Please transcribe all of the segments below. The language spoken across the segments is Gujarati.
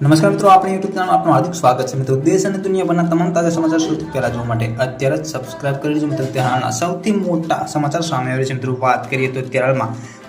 નમસ્કાર મિત્રો, આપણી યુટ્યુબ ચેનલ આપનું હાર્દિક સ્વાગત છે. મિત્રો, દેશ અને દુનિયાભરના તમામ તાજા સમાચાર સૌથી પહેલા જોવા માટે અત્યારે જ સબસ્ક્રાઇબ કરી લેજો. મિત્રો ત્યારના સૌથી મોટા સમાચાર સામે આવે છે. મિત્રો, વાત કરીએ તો અત્યારે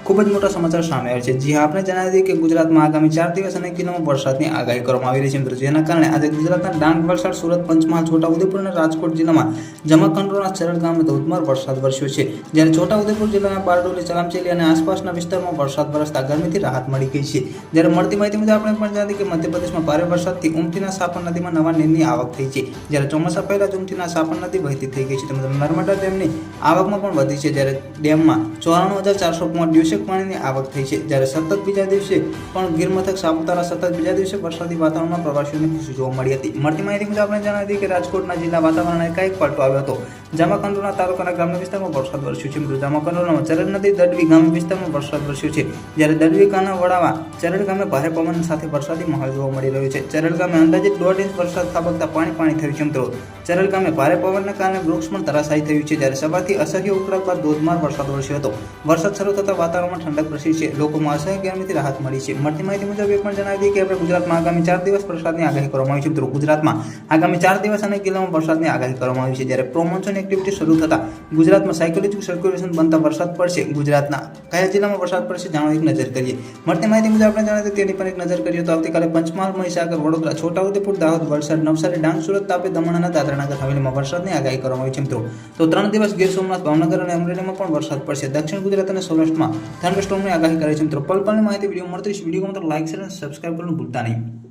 ખૂબ જ મોટા સમાચાર સામે આવ્યો છે. જી આપણે જણાવી દઈએ કે ગુજરાતમાં આગામી ચાર દિવસ અને કિલોમાં વરસાદની આગાહી કરવામાં આવી રહી છે મિત્રો. જેના કારણે આજે ગુજરાતના ડાંગ, વલસાડ, સુરત, પંચમહાલ, છોટાઉદેપુર અને રાજકોટ જિલ્લામાં જમાખંડોના ચરણ ગામે ધોધમાર વરસાદ વરસ્યો છે. જ્યારે છોટાઉદેપુર જિલ્લાના બારડોલી, ચલામચેલી અને આસપાસના વિસ્તારમાં વરસાદ વરસતા ગરમીથી રાહત મળી ગઈ છે. જ્યારે મળતી માહિતી મુજબ આપણે પણ જણાવી કે મધ્યપ્રદેશમાં ભારે વરસાદથી ઉમટીના સાપર નદીમાં નવા નીરની આવક થઈ છે. જ્યારે ચોમાસા પહેલા જ ઉમટીના સાપર નદી વહેતી થઈ ગઈ છે. તેમજ નર્મદા ડેમની આવકમાં પણ વધી છે. જ્યારે ડેમમાં ચોરાણું હજાર ચારસો પોઈન્ટ દિવસે પાણીની આવક થઈ છે. જ્યારે સતત બીજા દિવસે પણ ગીર મથક, સાપુતારા સતત બીજા દિવસે વરસાદી વાતાવરણમાં પ્રવાસીઓની ખુશી જોવા મળી હતી. મળતી માહિતી મુજબ આપણે જણાવી હતી કે રાજકોટના જિલ્લા વાતાવરણને કંઈક પલટો આવ્યો હતો. જામાકંડોના તાલુકાના ગ્રામ્ય વિસ્તારમાં વરસાદ વરસ્યો છે. મિત્રો, જામાકંડોના ચરણ નદી દડવી ગામ વિસ્તારમાં વરસાદ વરસ્યો છે. જ્યારે દડવી કાના વડાવા ચરણ ગામે ભારે પવન સાથે વરસાદી માહોલ જોવા મળી રહ્યો છે. ચરણ ગામે અંદાજે દોઢ ઇંચ વરસાદ ખાબકતા પાણી પાણી થયું છે, મિત્રો. ચરણ ગામે ભારે પવનના કારણે વૃક્ષ પણ તરાશાઈ થયું છે. જ્યારે સવારથી અસહ્ય ઉકળાટ બાદ ધોધમાર વરસાદ વરસ્યો હતો. વરસાદ શરૂ થતાં વાતાવરણમાં ઠંડક પ્રસરી છે. લોકોમાં અસહ્ય ગરમીથી રાહત મળી છે. મળતી માહિતી મુજબ એ પણ જણાવી દઈએ કે આપણે ગુજરાતમાં આગામી ચાર દિવસ વરસાદની આગાહી કરવામાં આવી છે. મિત્રો, ગુજરાતમાં આગામી ચાર દિવસ અને જિલ્લામાં વરસાદની આગાહી કરવામાં આવી છે. જ્યારે પ્રોમોન્સન એક્ટિવિટી શરૂ થતાં ગુજરાતમાં સાયકોલોજીકલ સર્ક્યુલેશન બનતા વરસાદ પડશે. ગુજરાતના કયા જિલ્લામાં વરસાદ પડશે જાણો એક નજર કરીએ. મળતી માહિતી મુજબ આપણે જણાવી તેની પણ એક નજર કરીએ તો આવતીકાલે પંચમહાલ, મહીસાગર, વડોદરા, છોટાઉદેપુર, દાહોદ, વલસાડ, નવસારી, ડાંગ, સુરત, તાપી દમણ અને દાદરાનગર હવેલીમાં વરસાદની આગાહી કરવામાં આવી છે મિત્રો. તો ત્રણ દિવસ ગીર સોમનાથ, ભાવનગર અને અમરેલીમાં પણ વરસાદ પડશે. દક્ષિણ ગુજરાત અને સૌરાષ્ટ્રમાં થંડરસ્ટોમની આગાહી કરે છે મિત્રો. પલ પલની માહિતી વીડિયો મળતી વીડિયો ગમે તો લાઈક શેર અને સબસ્ક્રાઇબ કરવાનું ભૂલતા નહીં.